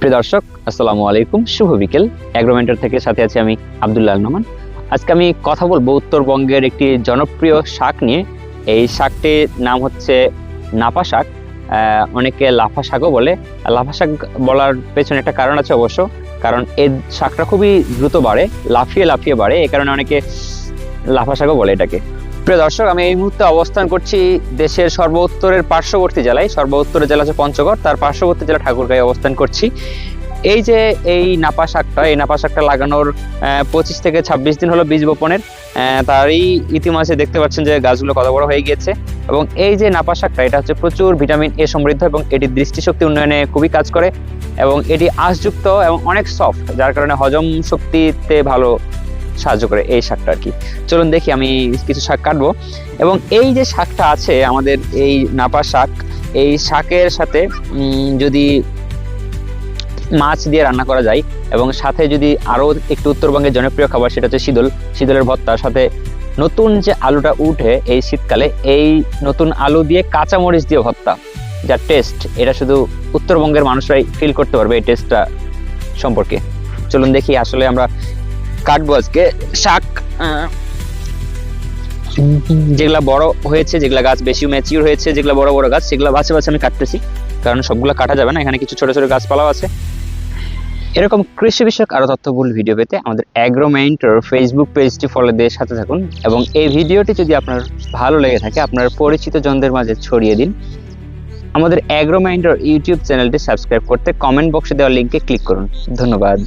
প্রিয় দর্শক, আসসালামু আলাইকুম। শুভ বিকেল। অ্যাগ্রোমেন্টার থেকে সাথে আছি আমি আব্দুল্লাহ নোমান আজকে আমি কথা বলব উত্তরবঙ্গের একটি জনপ্রিয় শাক নিয়ে। এই শাকটির নাম হচ্ছে নাপা শাক। অনেকে লাফা শাকও বলে। লাফা শাক বলার পেছনে একটা কারণ আছে অবশ্য। কারণ এই শাকটা খুবই দ্রুত বাড়ে, লাফিয়ে লাফিয়ে বাড়ে। এই কারণে অনেকে লাফা শাকও বলে এটাকে। প্রিয় দর্শক, আমি এই মুহূর্তে অবস্থান করছি দেশের সর্ব উত্তরের পার্শ্ববর্তী জেলায়। সর্ব উত্তরের জেলা হচ্ছে পঞ্চগড়, তার পার্শ্ববর্তী জেলা ঠাকুরগাঁয়ে অবস্থান করছি। এই যে এই নাপা শাকটা, এই নাপা শাকটা লাগানোর পঁচিশ থেকে ছাব্বিশ দিন হলো বীজ বপনের তারই ইতিমাসে দেখতে পাচ্ছেন যে গাছগুলো কত বড় হয়ে গিয়েছে। এবং এই যে নাপা শাকটা, এটা হচ্ছে প্রচুর ভিটামিন এ সমৃদ্ধ এবং এটি দৃষ্টিশক্তি উন্নয়নে খুবই কাজ করে। এবং এটি আঁশযুক্ত এবং অনেক সফট, যার কারণে হজম শক্তিতে ভালো সাহায্য করে এই শাকটা আর কি চলুন দেখি আমি কিছু শাক কাটবো। এবং এই যে শাকটা আছে, আমাদের এই নাপা শাক, এই শাকের সাথে যদি মাছ দিয়ে রান্না করা যায় এবং সাথে যদি আরও একটু উত্তরবঙ্গের জনপ্রিয় খাবার সেটা হচ্ছে শীতল, শীতলের ভর্তার সাথে নতুন যে আলুটা উঠে এই শীতকালে, এই নতুন আলু দিয়ে কাঁচা মরিচ দিয়ে ভর্তা যার টেস্ট এটা শুধু উত্তরবঙ্গের মানুষরাই ফিল করতে পারবে এই টেস্টটা সম্পর্কে। চলুন দেখি আসলে আমরা কাটবো আজকে শাক যেগুলা বড় হয়েছে, যেগুলা গাছ বেশি ম্যাচিউর হয়েছে, যেগুলা বড় বড় গাছ, সেগুলো বাছে বাছে আমি কাটতেছি। কারণ সবগুলো কাটা যাবে না, এখানে কিছু ছোট ছোট গাছপালাও আছে। এরকম কৃষি বিষয়ক আরও তথ্যবহুল ভিডিও পেতে আমাদের অ্যাগ্রোমেন্টর ফেসবুক পেজটি ফলো দিয়ে সাথে থাকুন এবং এই ভিডিওটি যদি আপনার ভালো লেগে থাকে, আপনার পরিচিত জনদের মাঝে ছড়িয়ে দিন। আমাদের অ্যাগ্রোমেন্টর ইউটিউব চ্যানেলটি সাবস্ক্রাইব করতে কমেন্ট বক্সে দেওয়া লিঙ্কে ক্লিক করুন। ধন্যবাদ।